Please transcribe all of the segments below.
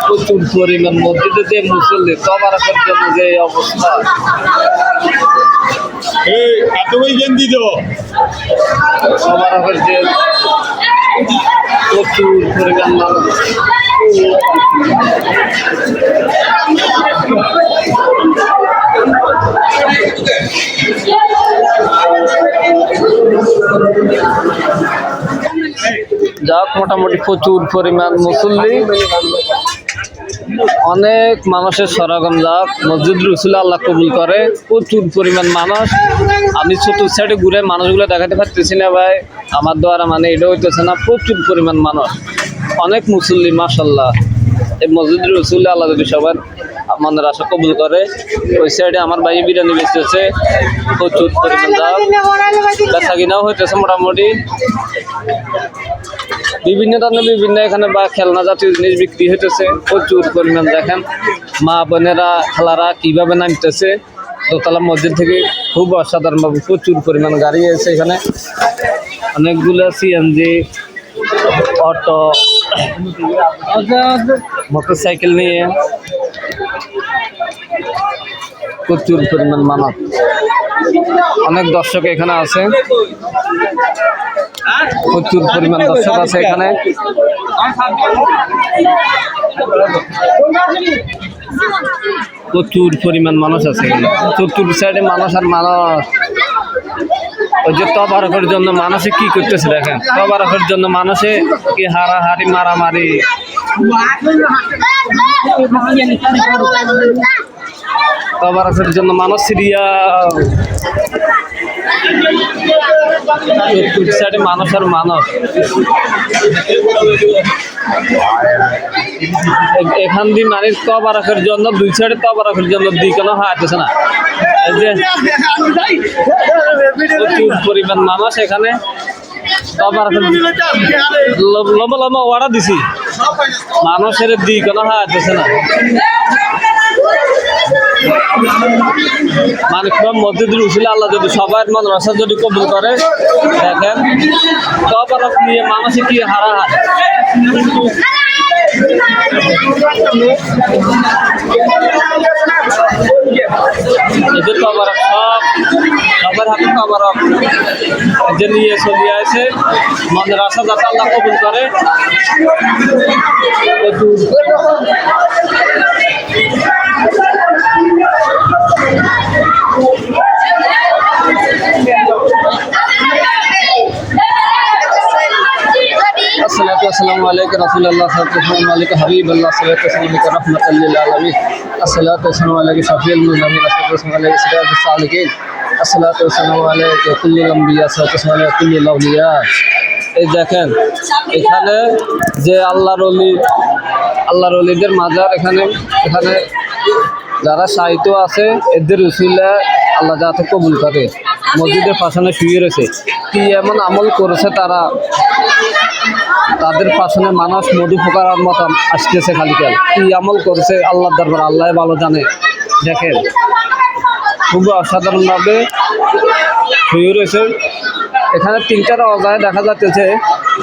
প্রচুর পরিমাণ মসজিদে যে মুসল্লি তবারকের জন্য যে অবস্থা এই এত বই গেন্দি দেবো প্রচুর পরিমাণ মানুষ যাক, মোটামুটি প্রচুর পরিমাণ মুসল্লি। অনেক মানুষের সরগম যাক মসজিদ রসুল আল্লাহ কবুল করে, প্রচুর পরিমাণ মানুষ। আমি চতুর্থ সাইডে ঘুরে মানুষগুলো দেখাতে পারতেছি না ভাই, আমার দ্বারা মানে এটা হইতেছে না, প্রচুর পরিমাণ মানুষ। অনেক মুসল্লি মাসাল্লাহ এই মসজিদ রসুল আল্লাহ যদি সবার মনের আশা কবুল করে। ওই সাইডে আমার ভাই বিরিয়ানি বেচতেছে। প্রচুর পরিমাণ যাক বেচা কিনাও হইতেছে মোটামুটি। বিভিন্ন ধরনের বিভিন্ন এখানে বা খেলনা জাতীয় জিনিস বিক্রি হইতেছে। প্রচুর পরিমাণ দেখেন। মা বোনেরা, খেলারা কীভাবে নামতেছে। দোতলা মসজিদ থেকে খুব অসাধারণভাবে প্রচুর পরিমাণ গাড়ি আছে এখানে। অনেকগুলো সিএনজি অটো মোটর সাইকেল নিয়ে। প্রচুর পরিমাণ মানব অনেক দর্শক এখানে আছে। প্রচুর পরিমাণ দর্শক আছে এখানে। প্রচুর পরিমাণ মানুষ আছে এখানে। চতুর সাইডে মানুষ আর মানুষ ওই যে তবারকের জন্য মানুষে কি করতেছে দেখেন? তবারকের জন্য মানুষে কি হারাহারি, মারামারি। তবারকের জন্য মানুষ সিরিয়া সাইডে মানুষ আর মানুষ এখান দিয়ে মানে তবারকের জন্য দুই সাইডে তবারকের জন্য দিই কেন হাঁটতেছে না প্রচুর পরিমাণ মানুষ এখানে ল- লম্বা লম্বা ওয়াড়া দিছি মানুষের দিই কেন হাঁটতেছে না মানিকপুর মসজিদুল উসিলা আল্লাহ যদি সবাই সবার মাদ্রাসা যদি কবুল করে, দেখেন, তবারক নিয়ে মানুষে কি হারা এদের তবারক হাতে যে নিয়ে আছে কবুল করে। Thank you. মালিক রসুল আল্লাহ সালাম মালিক হাবিব আল্লাহ সালাম রহমত আলমী আসসালাত আসসালাম এই দেখেন, এখানে যে আল্লাহর অলি আল্লাহর অলিদের মাজার এখানে এখানে যারা সাহিত্য আছে, এদের রসুল্লা আল্লাহ যাতে কবুল করে। মসজিদের পাশানে শুয়ে রয়েছে। কি এমন আমল করেছে তারা? তাদের পাশনে মানুষ মধু ফোকার মতো আসতেছে খালিকাল কি আমল করছে আল্লাহ দরবার আল্লাহ ভালো জানে। দেখেন, খুব অসাধারণভাবে শুয়ে রয়েছে এখানে তিনটা অজায় দেখা যাচ্ছে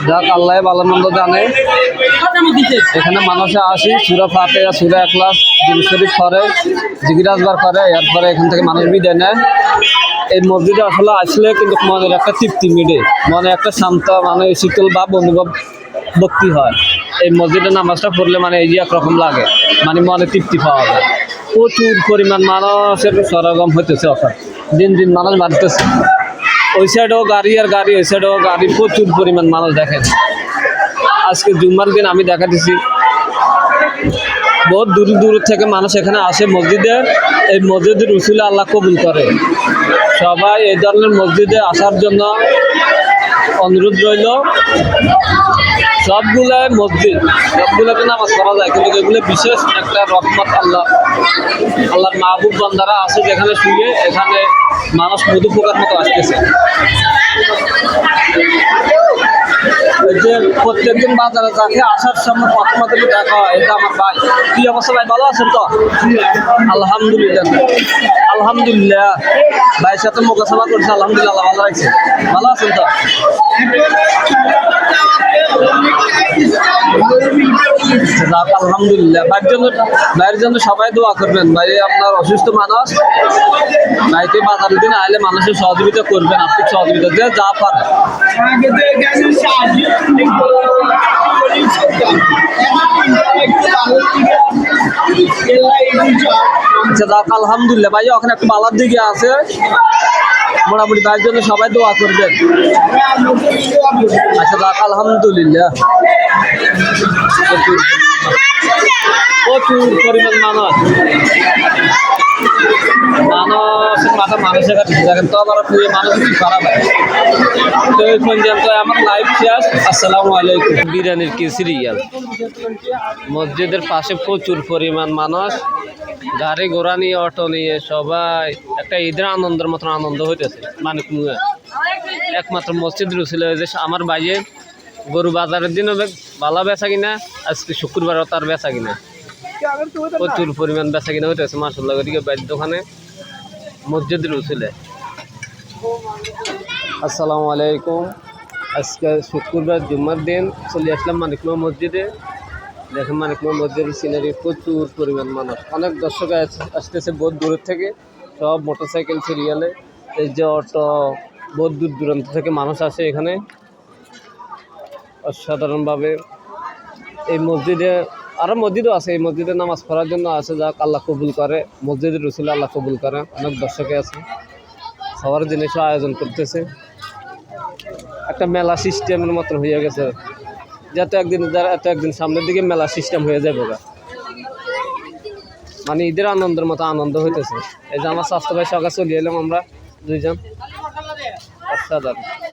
যাক আল্লাহ ভালো মন্দ জানে। এখানে মানুষে আসি, সুরা ফাতে সুরা একলাস জিবি শরীফ করে জিগিরাজবার করে এরপরে এখান থেকে মানুষ বিদায় নেয়। এই মসজিদে আসলে আসলে কিন্তু মনের একটা তৃপ্তি মিলে মনে একটা শান্ত মানে শীতল ভাব অনুভব ভক্তি হয়। এই মসজিদে নামাজটা পড়লে মানে এই যে একরকম লাগে। মানে মনে তৃপ্তি পাওয়া যায়। প্রচুর পরিমাণ মানুষের সরগম হইতেছে অর্থাৎ। দিন দিন মানুষ বাড়তেছে। ওই সাইডেও গাড়ি আর গাড়ি ওই সাইডেও গাড়ি, প্রচুর পরিমাণ মানুষ দেখেন। আজকে জুম্মার দিন আমি দেখা দিছি। বহুত দূর দূর থেকে মানুষ এখানে আসে মসজিদে। এই মসজিদের উসুলে আল্লাহ কবুল করে। সবাই এই ধরনের মসজিদে আসার জন্য অনুরোধ রইল। সবগুলো মসজিদ, সবগুলোতে নামাজ পড়া যায়, কিন্তু এগুলো বিশেষ, একটা রহমত আল্লাহ, আল্লাহর মাহবুব বান্দারা আছে যেখানে শুয়ে, এখানে মানুষ মধু পোকার মতো আসতেছে। যে প্রত্যেকদিন বাজারে যাকে আসার সময় প্রথমে থেকে দেখা হয়, এটা আমার ভাই। কি অবস্থা ভাই, ভালো আছেন তো? আলহামদুলিল্লাহ। আলহামদুলিল্লাহ। ভাইয়ের সাথে মোকাশালা করছে, আলহামদুলিল্লাহ, ভালো লাগছে ভালো আছেন তো? আলহামদুলিল্লাহ। ভাইয়ের জন্য ভাইয়ের জন্য সবাই দোয়া করবেন। ভাই, আপনার অসুস্থ মানুষ, ভাইকে বাজারের দিন আইলে মানুষের সহযোগিতা করবেন, আর্থিক সহযোগিতা দিয়ে যা পারে আলহামদুলিল্লাহ ভাই ওখানে একটু বালার দিকে আছে। মোটামুটি তার জন্য সবাই দোয়া করবেন। আমরা। আচ্ছা আলহামদুলিল্লাহ। প্রচুর পরিমাণ মানুষ মানুষের মাথা মানুষের কাছে। দেখেন তো আবার প্রিয় মানুষ, কি খারাপ তো এই পর্যন্ত আমার লাইভ শেষ। আসসালামু আলাইকুম। বিরিয়ানির কি সিরিয়াল মসজিদের পাশে প্রচুর পরিমাণ মানুষ। গাড়ি ঘোড়া নিয়ে, অটো নিয়ে সবাই একটা ঈদের আনন্দের মতন আনন্দ হইতেছে। মুয়ে একমাত্র মসজিদ রুছিল যে আমার বাইয়ে গরু বাজারের দিনও ভালো বেচা কিনা, আজকে শুক্রবারও তার বেচা কিনা। প্রচুর পরিমাণ বেচা কিনা হইতেছে মাসাল্লাহ ওদিকে বাইরের দোকানে মসজিদ রুছিলে। আসসালামু আলাইকুম। আজকে শুক্রবার জুম্মার দিন, চলে আসলাম মানিকমা মসজিদে। দেখেন মানিকমা মসজিদের সিনারি প্রচুর পরিমাণ মানুষ। অনেক দর্শক আস- আসতেছে বহুত দূরের থেকে, সব মোটরসাইকেল সিরিয়ালে এই যে অটো, বহুত দূর দূরান্ত থেকে মানুষ আসে এখানে। অসাধারণভাবে এই মসজিদে আরও মসজিদও আছে, এই মসজিদে নামাজ পড়ার জন্য আছে যা আল্লাহ কবুল করে। মসজিদের রসুল আল্লাহ কবুল করে, অনেক দর্শকে আছে। সবার জিনিসও আয়োজন করতেছে। একটা মেলা সিস্টেমের মতন হয়ে গেছে। যাতে একদিন যারা, এত একদিন সামনের দিকে মেলা সিস্টেম হয়ে যাবে। মানে ঈদের আনন্দের মতো আনন্দ হইতেছে। এই যে আমার স্বাস্থ্য ভাই সকালে চলে এলাম আমরা। দুইজন। অসাধারণ